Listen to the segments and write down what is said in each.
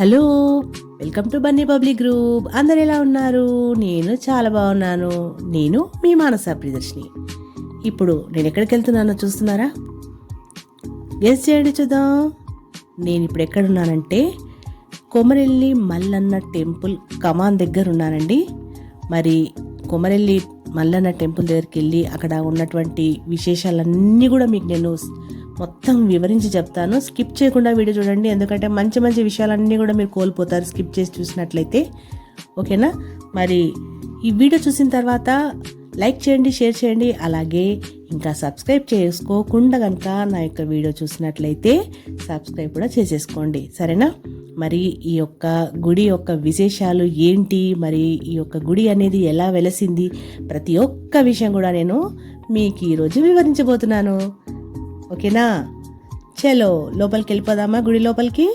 Hello welcome to Bunny public group. అందరు ఎలా ఉన్నారు? నేను చాలా బాగున్నాను. నేను మీ మానస ప్రియదర్శిని. ఇప్పుడు నేను ఎక్కడికి వెళ్తున్నానో చూస్తున్నారా? గెస్ చేయండి చూద్దాం. నేను ఇప్పుడు ఎక్కడున్నానంటే కొమరెల్లి మల్లన్న టెంపుల్ కమాన్ దగ్గర ఉన్నానండి. మరి కొమరెల్లి మల్లన్న టెంపుల్ దగ్గరికి వెళ్ళి అక్కడ ఉన్నటువంటి విశేషాలన్నీ కూడా మీకు నేను మొత్తం వివరించి చెప్తాను. స్కిప్ చేయకుండా వీడియో చూడండి. ఎందుకంటే మంచి మంచి విషయాలన్నీ కూడా మీరు కోల్పోతారు స్కిప్ చేసి చూసినట్లయితే. ఓకేనా? మరి ఈ వీడియో చూసిన తర్వాత లైక్ చేయండి షేర్ చేయండి. అలాగే ఇంకా సబ్స్క్రైబ్ చేసుకోకుండా కనుక నా యొక్క వీడియో చూసినట్లయితే సబ్స్క్రైబ్ కూడా చేసేసుకోండి. సరేనా? మరి ఈ యొక్క గుడి యొక్క విశేషాలు ఏంటి? మరి ఈ యొక్క గుడి అనేది ఎలా వెలసింది? ప్రతి ఒక్క విషయం కూడా నేను మీకు ఈరోజు వివరించబోతున్నాను. ఓకేనా? చలో లోపలికి వెళ్ళిపోదామా గుడి లోపలికి?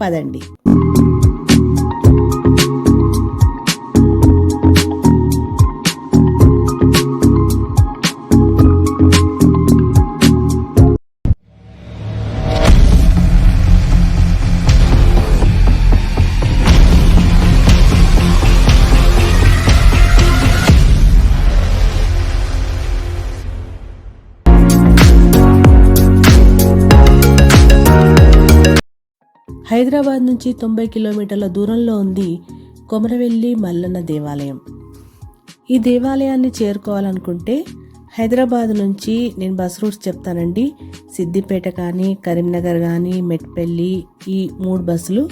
పదండి. హైదరాబాద్ నుంచి తొంభై కిలోమీటర్ల దూరంలో ఉంది కొమరవెల్లి మల్లన్న దేవాలయం. ఈ దేవాలయాన్ని చేరుకోవాలనుకుంటే హైదరాబాద్ నుంచి నేను బస్ రూట్స్ చెప్తానండి. సిద్దిపేట కానీ కరీంనగర్ కానీ మెట్పల్లి ఈ మూడు బస్సులు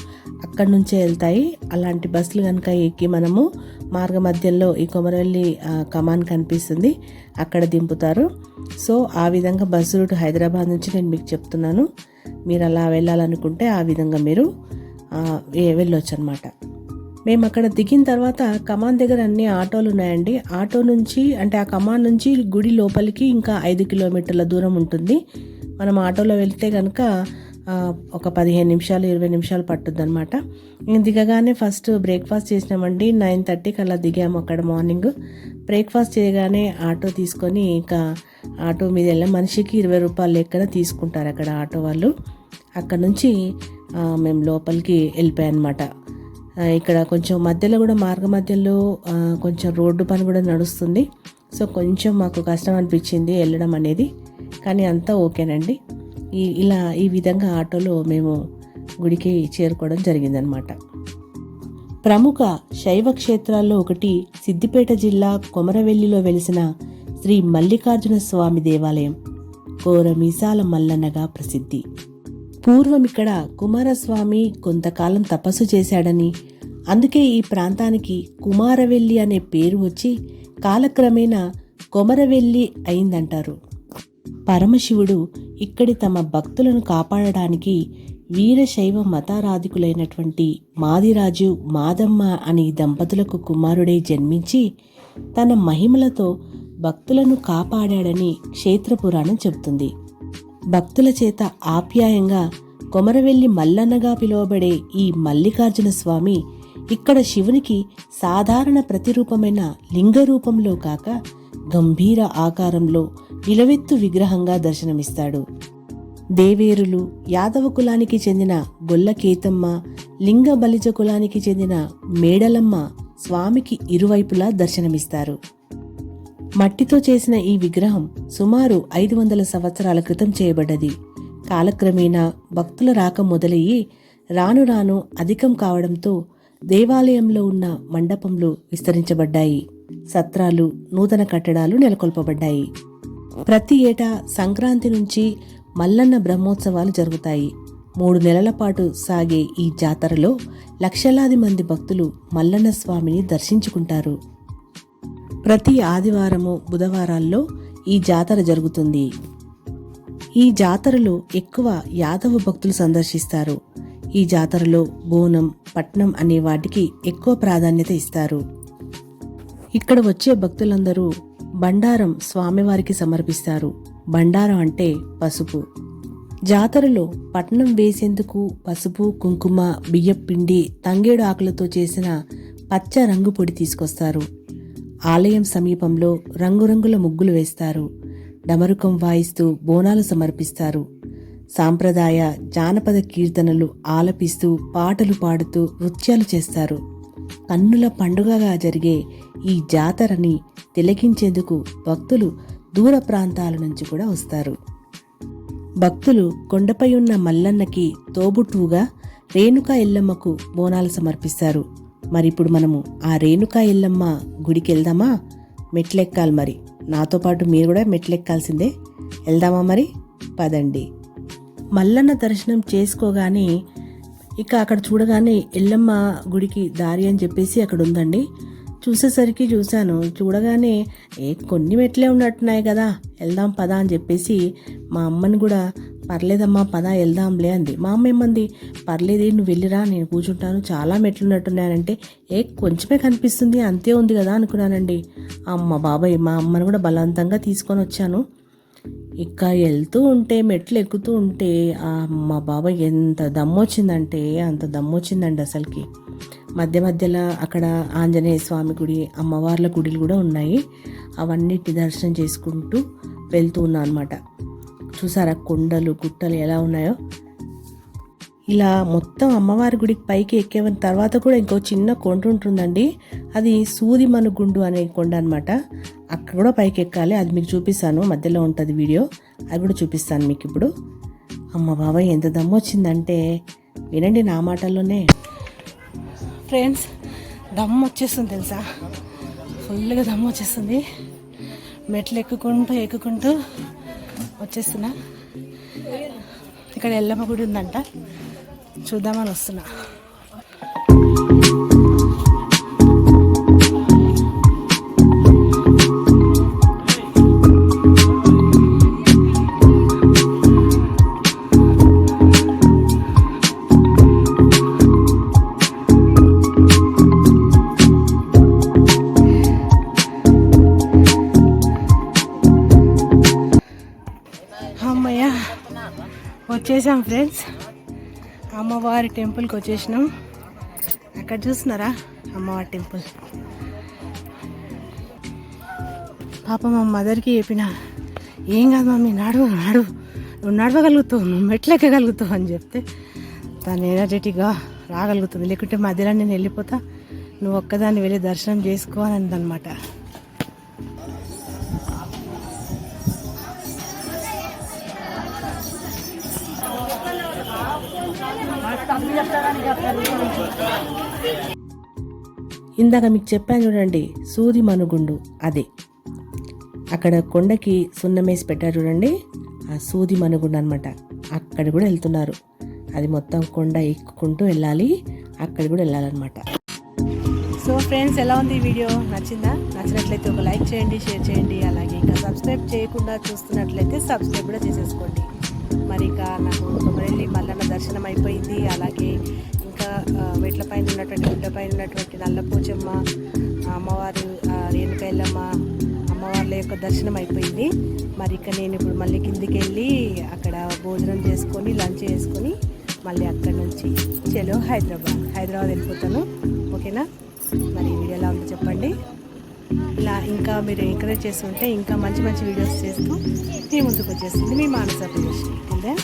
అక్కడి నుంచే వెళ్తాయి. అలాంటి బస్సులు కనుక ఎక్కి మనము మార్గ మధ్యంలో ఈ కొమరవెల్లి కమాన్ కనిపిస్తుంది. అక్కడ దింపుతారు. సో ఆ విధంగా బస్సు రూట్ హైదరాబాద్ నుంచి నేను మీకు చెప్తున్నాను. మీరు అలా వెళ్ళాలనుకుంటే ఆ విధంగా మీరు వెళ్ళొచ్చు అనమాట మేము అక్కడ దిగిన తర్వాత కమాన్ దగ్గర అన్ని ఆటోలు ఉన్నాయండి. ఆటో నుంచి అంటే ఆ కమాన్ నుంచి గుడి లోపలికి ఇంకా ఐదు కిలోమీటర్ల దూరం ఉంటుంది. మనం ఆటోలో వెళ్తే కనుక ఒక పదిహేను నిమిషాలు ఇరవై నిమిషాలు పట్టుద్ది అనమాట దిగగానే ఫస్ట్ బ్రేక్ఫాస్ట్ చేసినామండి. నైన్ థర్టీకి అలా దిగాము అక్కడ మార్నింగ్. బ్రేక్ఫాస్ట్ చేయగానే ఆటో తీసుకొని ఇంకా ఆటో మీద వెళ్ళాం. మనిషికి ఇరవై రూపాయలు లెక్కన తీసుకుంటారు అక్కడ ఆటో వాళ్ళు. అక్కడ నుంచి మేము లోపలికి వెళ్ళిపోయాం అనమాట ఇక్కడ కొంచెం మధ్యలో కూడా మార్గ మధ్యలో కొంచెం రోడ్డు పని కూడా నడుస్తుంది. సో కొంచెం మాకు కష్టం అనిపించింది వెళ్ళడం అనేది. కానీ అంతా ఓకేనండి. ఈ ఇలా ఈ విధంగా ఆటోలో మేము గుడికి చేరుకోవడం జరిగిందనమాట ప్రముఖ శైవ క్షేత్రాల్లో ఒకటి సిద్దిపేట జిల్లా కొమరవెల్లిలో వెలిసిన శ్రీ మల్లికార్జున స్వామి దేవాలయం కోరమీసాల మల్లన్నగా ప్రసిద్ధి. పూర్వం ఇక్కడ కుమారస్వామి కొంతకాలం తపస్సు చేశాడని అందుకే ఈ ప్రాంతానికి కుమారవెల్లి అనే పేరు వచ్చి కాలక్రమేణా కొమరవెల్లి అయిందంటారు. పరమశివుడు ఇక్కడి తమ భక్తులను కాపాడడానికి వీరశైవ మతారాధికులైనటువంటి మాదిరాజు మాదమ్మ అనే దంపతులకు కుమారుడై జన్మించి తన మహిమలతో భక్తులను కాపాడాడని క్షేత్రపురాణం చెబుతుంది. భక్తుల చేత ఆప్యాయంగా కొమరవెల్లి మల్లన్నగా పిలువబడే ఈ మల్లికార్జున స్వామి ఇక్కడ శివునికి సాధారణ ప్రతిరూపమైన లింగ రూపంలో కాక గంభీర ఆకారంలో నిలవెత్తు విగ్రహంగా దర్శనమిస్తాడు. దేవేరులు యాదవ కులానికి చెందిన గొల్లకేతమ్మ లింగ బలిజ కులానికి చెందిన మేడలమ్మ స్వామికి ఇరువైపులా దర్శనమిస్తారు. మట్టితో చేసిన ఈ విగ్రహం సుమారు ఐదు వందల సంవత్సరాల క్రితం చేయబడ్డది. కాలక్రమేణా భక్తుల రాక మొదలయ్యి రాను రాను అధికం కావడంతో దేవాలయంలో ఉన్న మండపంలో విస్తరించబడ్డాయి. సత్రాలు నూతన కట్టడాలు నెలకొల్పబడ్డాయి. ప్రతి ఏటా సంక్రాంతి నుంచి మల్లన్న బ్రహ్మోత్సవాలు జరుగుతాయి. మూడు నెలల పాటు సాగే ఈ జాతరలో లక్షలాది మంది భక్తులు మల్లన్న స్వామిని దర్శించుకుంటారు. ప్రతి ఆదివారము బుధవారాల్లో ఈ జాతర జరుగుతుంది. ఈ జాతరలో ఎక్కువ యాదవ భక్తులు సందర్శిస్తారు. ఈ జాతరలో బోనం పట్నం అనే వాటికి ఎక్కువ ప్రాధాన్యత ఇస్తారు. ఇక్కడ వచ్చే భక్తులందరూ బండారం స్వామివారికి సమర్పిస్తారు. బండారం అంటే పసుపు. జాతరలో పట్నం వేసేందుకు పసుపు కుంకుమ బియ్యం పిండి తంగేడు ఆకులతో చేసిన పచ్చ రంగు పొడి తీసుకొస్తారు. ఆలయం సమీపంలో రంగురంగుల ముగ్గులు వేస్తారు. డమరుకం వాయిస్తూ బోనాలు సమర్పిస్తారు. సాంప్రదాయ జానపద కీర్తనలు ఆలపిస్తూ పాటలు పాడుతూ నృత్యాలు చేస్తారు. కన్నుల పండుగగా జరిగే ఈ జాతరని తిలకించేందుకు భక్తులు దూర ప్రాంతాల నుంచి కూడా వస్తారు. భక్తులు కొండపై ఉన్న మల్లన్నకి తోబుట్టువుగా రేణుకా ఎల్లమ్మకు బోనాలు సమర్పిస్తారు. మరి ఇప్పుడు మనము ఆ రేణుకా ఎల్లమ్మ గుడికి వెళ్దామా మెట్లెక్కాలి మరి. నాతో పాటు మీరు కూడా మెట్లెక్కాల్సిందే. వెళ్దామా మరి? పదండి. మల్లన్న దర్శనం చేసుకోగానే ఇక అక్కడ చూడగానే ఎల్లమ్మ గుడికి దారి అని చెప్పేసి అక్కడ ఉందండి. చూసేసరికి చూశాను. చూడగానే ఏ కొన్ని మెట్లే ఉన్నట్టున్నాయి కదా వెళ్దాం పదా అని చెప్పేసి మా అమ్మని కూడా పర్లేదమ్మా పదా వెళ్దాంలే అంది. మా అమ్మ ఏమంది పర్లేదే నువ్వు వెళ్ళిరా నేను కూర్చుంటాను చాలా మెట్లు ఉన్నట్టున్నాయంటే ఏ కొంచెమే కనిపిస్తుంది అంతే ఉంది కదా అనుకున్నానండి. అమ్మ బాబాయ్ మా అమ్మని కూడా బలవంతంగా తీసుకొని వచ్చాను. ఇక వెళ్తూ ఉంటే మెట్లు ఎక్కుతూ ఉంటే మా బాబా ఎంత దమ్మొచ్చిందంటే అంత దమ్మొచ్చిందండి అసలుకి. మధ్య మధ్యలో అక్కడ ఆంజనేయ స్వామి గుడి అమ్మవార్ల గుడిలు కూడా ఉన్నాయి. అవన్నిటి దర్శనం చేసుకుంటూ వెళ్తూ ఉన్నా అనమాట చూసారా కొండలు గుట్టలు ఎలా ఉన్నాయో? ఇలా మొత్తం అమ్మవారి గుడికి పైకి ఎక్కే తర్వాత కూడా ఇంకో చిన్న కొండ ఉంటుందండి అది సూది మనుగుండు అనే కొండ అనమాట అక్కడ కూడా పైకి ఎక్కాలి అది మీకు చూపిస్తాను. మధ్యలో ఉంటుంది వీడియో. అది కూడా చూపిస్తాను మీకు ఇప్పుడు. అమ్మ బాబాయ్ ఎంత దమ్ము వచ్చిందంటే వినండి నా మాటల్లోనే. ఫ్రెండ్స్ దమ్ వచ్చేస్తుంది తెలుసా? ఫుల్గా దమ్ము వచ్చేస్తుంది మెట్లు ఎక్కుకుంటూ ఎక్కుకుంటూ వచ్చేస్తున్నా. ఇక్కడ ఎల్లమ్మ గుడి ఉందంట. చూద్దామని వస్తున్నా. వచ్చేసాం ఫ్రెండ్స్. అమ్మవారి టెంపుల్కి వచ్చేసినాం. అక్కడ చూస్తున్నారా? అమ్మవారి టెంపుల్ పాప మా మదర్కి చెప్పిన ఏం కాదు మమ్మీ నడువు నడువు నువ్వు నడవగలుగుతావు నువ్వు మెట్లెక్కగలుగుతావు అని చెప్తే తను ఎనర్జెటిక్గా రాగలుగుతుంది. లేకుంటే మధ్యలో నేను వెళ్ళిపోతా. నువ్వు ఒక్కదాన్ని వెళ్ళి దర్శనం చేసుకోవాలని అనమాట ఇందాక మీకు చెప్పాను చూడండి సూది మనుగుండు అదే. అక్కడ కొండకి సున్నమేసి పెట్టారు చూడండి ఆ సూది మనుగుండు అనమాట అక్కడ కూడా వెళ్తున్నారు. అది మొత్తం కొండ ఎక్కుకుంటూ వెళ్ళాలి అక్కడ కూడా వెళ్ళాలన్నమాట. సో ఫ్రెండ్స్ ఎలా ఉంది ఈ వీడియో? నచ్చిందా? నచ్చినట్లయితే ఒక లైక్ చేయండి షేర్ చేయండి. అలాగే ఇంకా సబ్స్క్రైబ్ చేయకుండా చూస్తున్నట్లయితే సబ్స్క్రైబ్ కూడా చేసేసుకోండి. మరి ఇక నాకు కొమరెల్లి మల్లన్న దర్శనం అయిపోయింది. అలాగే ఇంకా ఆ, ఉన్నటువంటి గుడ్డపైన ఉన్నటువంటి నల్లపోచమ్మ అమ్మవారు ఆ, అమ్మవార్ల యొక్క దర్శనం అయిపోయింది. మరి ఇక నేను ఇప్పుడు మళ్ళీ కిందికి వెళ్ళి అక్కడ భోజనం చేసుకొని లంచ్ చేసుకొని మళ్ళీ అక్కడ నుంచి చలో హైదరాబాద్. హైదరాబాద్ వెళ్ళిపోతాను. ఓకేనా? మరి వీడియో ఎలా ఉందో చెప్పండి. ఇలా ఇంకా మీరు ఎంకరేజ్ చేస్తుంటే ఇంకా మంచి మంచి వీడియోస్ చేస్తూ మీ ముందుకు వచ్చేస్తుంది మీ మానస దెన్